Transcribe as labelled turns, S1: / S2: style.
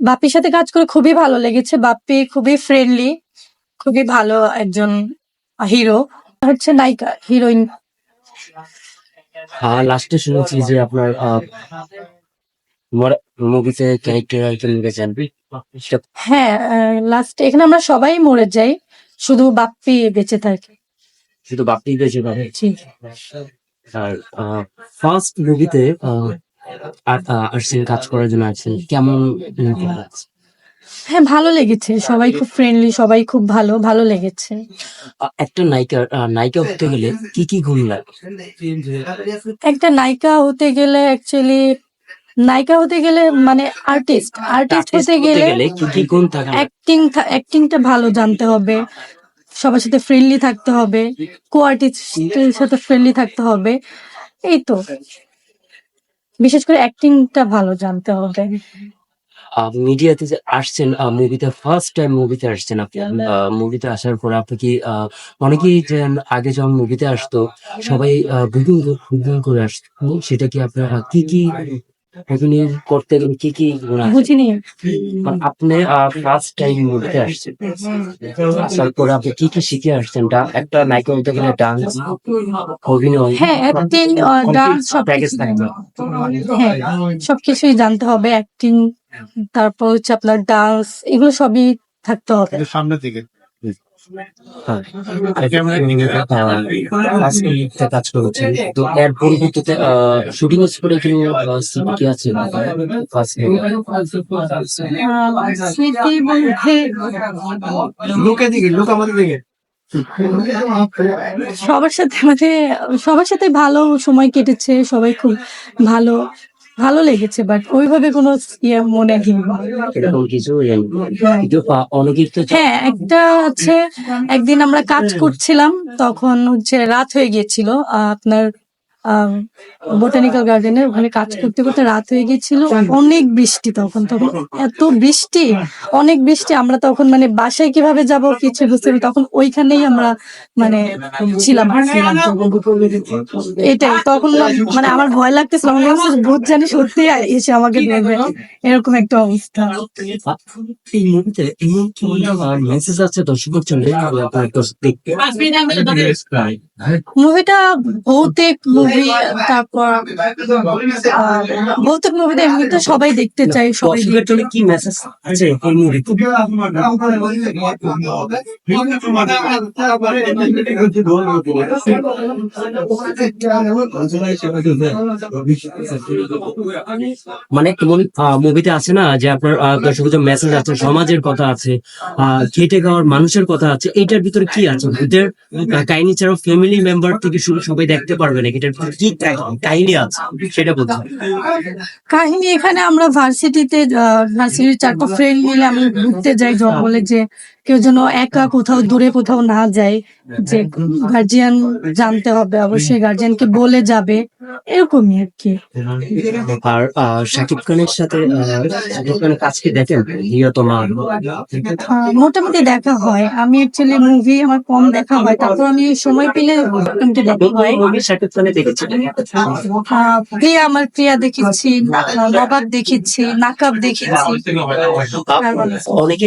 S1: বাপ্পির সাথে কাজ করে খুবই ভালো লেগেছে। বাপ্পি খুবই ফ্রেন্ডলি খুবই ভালো একজন হিরো হচ্ছে নায়িকা হিরোইন হ্যাঁ
S2: লাস্টে শুনেছি যে আপনার মুভিতে ক্যারেক্টার গেছেন সেটা
S1: হ্যাঁ লাস্ট এখানে আমরা সবাই মরে যাই শুধু বাপ্পি বেঁচে থাকে।
S2: শুধু বাপি বেঁচে আর ফার্স্ট মুভিতে আর্টসেন কাজ করার জন্য আছেন কেমন লাগছে?
S1: হ্যাঁ ভালো লেগেছে। সবাই খুব ফ্রেন্ডলি সবাই খুব ভালো ভালো লেগেছে।
S2: একটা নায়িকা নায়িকা হতে গেলে কি কি গুণ লাগে?
S1: একটা নায়িকা হতে গেলে অ্যাকচুয়ালি নায়িকা হতে গেলে মানে আর্টিস্ট আর্টিস্ট হতে গেলে
S2: কি কি গুণ থাকা?
S1: অ্যাক্টিং অ্যাক্টিংটা ভালো জানতে হবে। সবার সাথে ফ্রেন্ডলি থাকতে হবে। কো আর্টিস্টের সাথে ফ্রেন্ডলি থাকতে হবে। এই তো। বিশেষ করে অ্যাক্টিংটা ভালো জানতে হবে।
S2: মিডিয়াতে যে আসছেন মুভিতে ফার্স্ট টাইম মুভিতে আসছেন আপনি মুভিতে আসার পর আপনি কি আহ, অনেকেই যে আগে যখন মুভিতে আসতো সবাই বুকিং বুকিং করে আসতো সেটা কি আপনার কি কি করতে গেলে কি কি গুণ আছে?
S1: বুঝিনি।
S2: মানে আপনি ফার্স্ট টাইম মুভিতে আসছেন। আসার পরে আপনি কি কি শিখে আসছেন? ডা- একটা নায়িকা হতে গেলে ডান্স অভিনয়
S1: হ্যাঁ অ্যাক্টিং ডান্স সব
S2: প্যাকেজ থাকবে।
S1: সবকিছুই জানতে হবে অ্যাক্টিং তারপর হচ্ছে আপনার ডান্স এগুলো সবই থাকতে হবে।
S3: সামনে থেকে
S2: আজকে কাজ করেছেন তো এর পরিবর্তে শুটিং স্পটে কি স্মৃতি কি আছে?
S1: স্মৃতি বলতে
S3: লোকে দিকে লোক আমাদের দিকে।
S1: সবার সাথে মানে সবার সাথে ভালো সময় কেটেছে সবাই খুব ভালো। ভালো লেগেছে বাট ওইভাবে কোনো ইয়ে মনে নেই।
S2: এরকম কিছু ইয়ে অনেকের তো
S1: হ্যাঁ একটা আছে একদিন আমরা কাজ করছিলাম তখন হচ্ছে রাত হয়ে গিয়েছিল আপনার বোটানিক্যাল গার্ডেনে ওখানে কাজ করতে করতে রাত হয়ে গিয়েছিল অনেক বৃষ্টি তখন তখন এত বৃষ্টি অনেক বৃষ্টি। আমরা তখন মানে বাসায় কীভাবে যাব কিছু বুঝতে পারি তখন ওইখানেই আমরা মানে ছিলাম এটাই তখন মানে আমার ভয় লাগতেছিল। ভূত জানি সত্যি এসে আমাকে দেখবে। এরকম একটা অবস্থা।
S2: এই মুভিতে এমন মেসেজ আছে দর্শক
S1: মুভিটা ভৌতিক মুভি তারপর ভৌতিক মুভিটা এমনিতে সবাই দেখতে চাই সবাই
S2: কি মেসেজ আছে এই মুভিতে মানে এমন মুভিতে আছে না যে আপনার যে মেসেজ আছে সমাজের কথা আছে আহ, খেটে খাওয়ার মানুষের কথা আছে এইটার ভিতরে কি আছে কাহিনী ছাড়াও ফ্যামিলি মেম্বার থেকে শুরু সবাই দেখতে পারবে না এটার কি কাহিনী আছে? সেটা বলতে
S1: কাহিনী এখানে আমরা ভার্সিটিতে ভার্সিটির চারটা ফ্রেন্ড মিলে আমি ঘুরতে যাই জঙ্গলে যে কেউ যেন একা কোথাও দূরে কোথাও না যায় যে গার্জিয়ান জানতে হবে অবশ্যই গার্জিয়ানকে বলে যাবে এরকমই আর কি।
S2: আর শাকিব খানের সাথে শাকিব খানের দেখেন?
S1: আহ, মোটামুটি দেখা হয়। আমি অ্যাকচুয়ালি মুভি আমার কম দেখা হয়। তারপর আমি সময় পেলে মোটামুটি দেখা হয়।
S2: শাকিব খানে দেখেছি
S1: প্রিয়া আমার প্রিয়া দেখেছি নবাব দেখেছি নাকাব দেখেছি।
S2: অনেকে